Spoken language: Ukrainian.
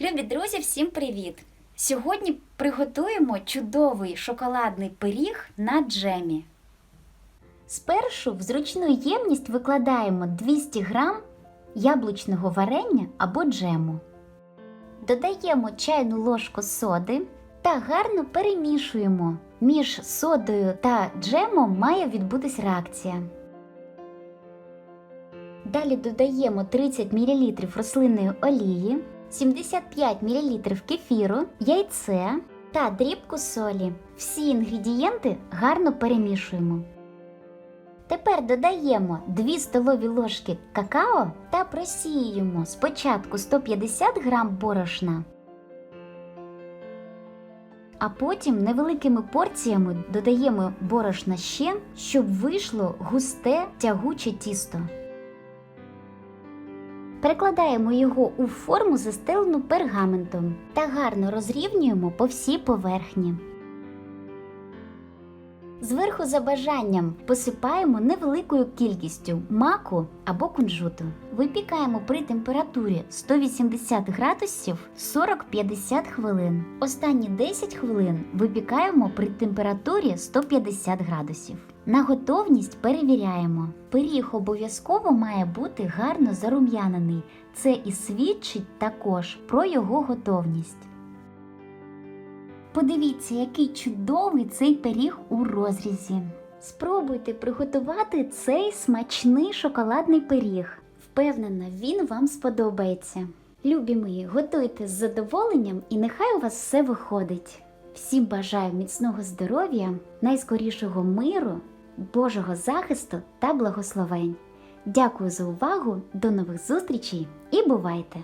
Любі друзі, всім привіт! Сьогодні приготуємо чудовий шоколадний пиріг на джемі. Спершу в зручну ємність викладаємо 200 г яблучного варення або джему. Додаємо чайну ложку соди та гарно перемішуємо. Між содою та джемом має відбутись реакція. Далі додаємо 30 мл рослинної олії, 75 мл кефіру, яйце та дрібку солі. Всі інгредієнти гарно перемішуємо. Тепер додаємо 2 столові ложки какао та просіюємо спочатку 150 г борошна, а потім невеликими порціями додаємо борошна ще, щоб вийшло густе тягуче тісто. Перекладаємо його у форму, застелену пергаментом та гарно розрівнюємо по всій поверхні. Зверху за бажанням посипаємо невеликою кількістю маку або кунжуту. Випікаємо при температурі 180 градусів 40-50 хвилин. Останні 10 хвилин випікаємо при температурі 150 градусів. На готовність перевіряємо. Пиріг обов'язково має бути гарно зарум'янений. Це і свідчить також про його готовність. Подивіться, який чудовий цей пиріг у розрізі. Спробуйте приготувати цей смачний шоколадний пиріг. Впевнена, він вам сподобається. Любі мої, готуйте з задоволенням і нехай у вас все виходить. Всім бажаю міцного здоров'я, найскорішого миру, Божого захисту та благословень. Дякую за увагу, до нових зустрічей і бувайте!